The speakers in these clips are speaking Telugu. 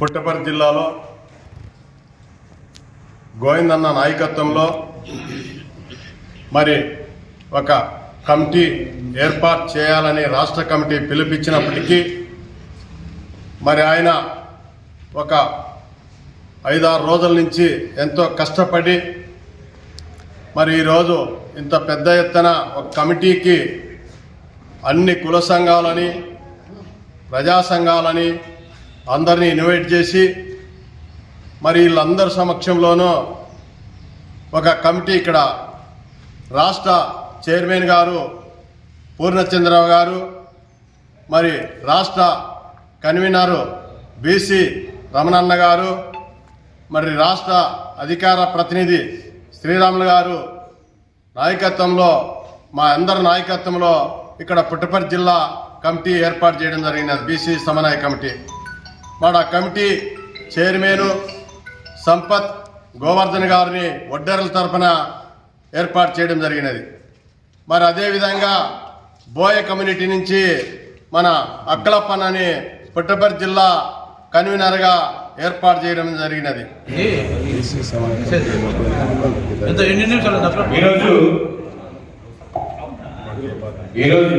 పుట్టపర్తి జిల్లాలో గోవిందన్న నాయకత్వంలో మరి ఒక కమిటీ ఏర్పాటు చేయాలని రాష్ట్ర కమిటీ పిలుపిచ్చినప్పటికీ మరి ఆయన ఒక ఐదారు రోజుల నుంచి ఎంతో కష్టపడి మరి ఈరోజు ఇంత పెద్ద ఎత్తున ఒక కమిటీకి అన్ని కుల సంఘాలని ప్రజా సంఘాలని అందరినీ ఇన్వైట్ చేసి మరి వీళ్ళందరి సమక్షంలోనూ ఒక కమిటీ ఇక్కడ రాష్ట్ర చైర్మన్ గారు పూర్ణచంద్రరావు గారు మరి రాష్ట్ర కన్వీనరు బీసీ రమణన్న గారు మరి రాష్ట్ర అధికార ప్రతినిధి శ్రీరాములు గారు నాయకత్వంలో మా అందరి నాయకత్వంలో ఇక్కడ పుట్టపర్తి జిల్లా కమిటీ ఏర్పాటు చేయడం జరిగినది బీసీ సమన్వయ కమిటీ. మన కమిటీ చైర్మన్ సంపత్ గోవర్ధన్ గారిని ఒడ్డెరల తరపున ఏర్పాటు చేయడం జరిగినది. మరి అదేవిధంగా బోయ కమ్యూనిటీ నుంచి మన అక్కలప్పన్ అని పుట్టపర్తి జిల్లా కన్వీనర్గా ఏర్పాటు చేయడం జరిగినది. ఈరోజు ఈరోజు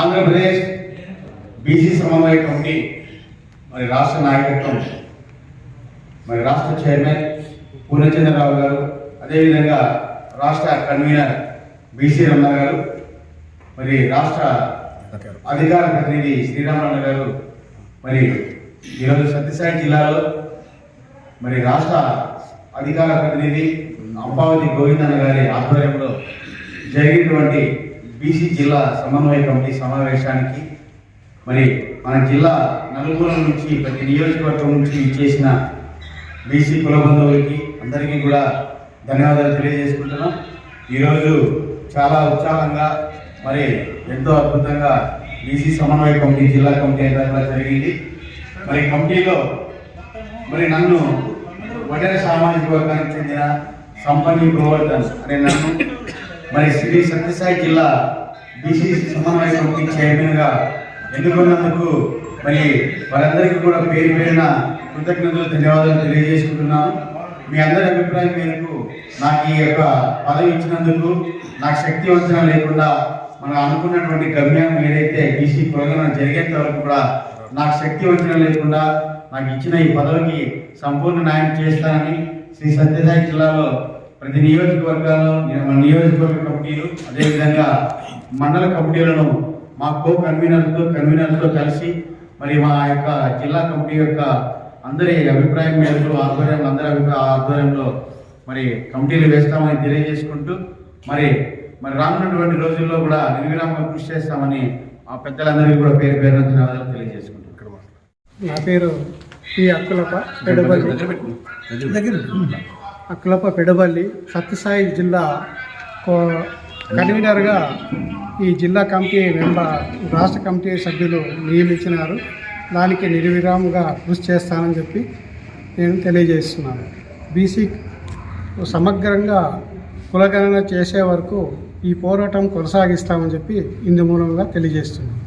ఆంధ్రప్రదేశ్ బీసీ సమన్వయ కమిటీ మరి రాష్ట్ర నాయకత్వం. మరి రాష్ట్ర చైర్మన్ పూర్ణచంద్రరావు గారు అదేవిధంగా రాష్ట్ర కన్వీనర్ బీసీ రమణ గారు మరి రాష్ట్ర అధికార ప్రతినిధి శ్రీరామరణ గారు మరి ఈరోజు సత్యసాయి జిల్లాలో మరి రాష్ట్ర అధికార ప్రతినిధి అంబావతి గోవిందన్న గారి ఆధ్వర్యంలో జరిగినటువంటి బీసీ జిల్లా సమన్వయ కమిటీ సమావేశానికి మరి మన జిల్లా నలుమూలల నుంచి ప్రతి నియోజకవర్గం నుంచి ఇచ్చేసిన బీసీ కుల బంధువులకి అందరికీ కూడా ధన్యవాదాలు తెలియజేసుకుంటున్నాం. ఈరోజు చాలా ఉత్సాహంగా మరి ఎంతో అద్భుతంగా బీసీ సమన్వయ కమిటీ జిల్లా కమిటీ అయితే జరిగింది. మరి కమిటీలో మరి నన్ను వడేర సామాజిక వర్గానికి చెందిన సంపన్ని గోవర్ధన్ అనే నన్ను మరి శ్రీ సత్యసాయి జిల్లా బీసీ సమన్వయ కమిటీ చైర్మన్గా ఎన్నుకున్నందుకు మరి వారందరికీ కూడా పేరు పేరున కృతజ్ఞతలు ధన్యవాదాలు తెలియజేసుకుంటున్నాను. మీ అందరి అభిప్రాయం మేరకు నాకు ఈ యొక్క పదవి ఇచ్చినందుకు నాకు శక్తి వంచన లేకుండా మనం అనుకున్నటువంటి గమ్యం ఏదైతే బీసీ కులగన జరిగేంత వరకు కూడా నాకు శక్తి వంచన లేకుండా నాకు ఇచ్చిన ఈ పదవికి సంపూర్ణ న్యాయం చేస్తానని శ్రీ సత్యసాయి జిల్లాలో ప్రతి నియోజకవర్గాల్లో మన నియోజకవర్గ కమిటీలు అదేవిధంగా మండల కమిటీలను మా కో కన్వీనర్తో కన్వీనర్తో కలిసి మరి మా యొక్క జిల్లా కమిటీ యొక్క అందరి అభిప్రాయం మేరకు ఆధ్వర్యం అందరి అభిప్రాయ ఆధ్వర్యంలో మరి కమిటీలు వేస్తామని తెలియజేసుకుంటూ మరి మరి రానున్నటువంటి రోజుల్లో కూడా నిర్విరామంగా కృషి చేస్తామని ఆ పెద్దలందరికీ కూడా పేరు పేరు ధన్యవాదాలు తెలియజేసుకుంటాం నా పేరు పి అక్కులప్ప పెడబల్లి. అక్కులప్ప పెడబల్లి సత్యసాయి జిల్లా కో- కన్వీనర్గా ఈ జిల్లా కమిటీ మెంబర్ రాష్ట్ర కమిటీ సభ్యులు నియమించినారు. దానికి నిర్విరామంగా కృషి చేస్తానని చెప్పి నేను తెలియజేస్తున్నాను. బీసీ సమగ్రంగా కులగణన చేసే వరకు ఈ పోరాటం కొనసాగిస్తామని చెప్పి ఇందు మూలంగా తెలియజేస్తున్నాను.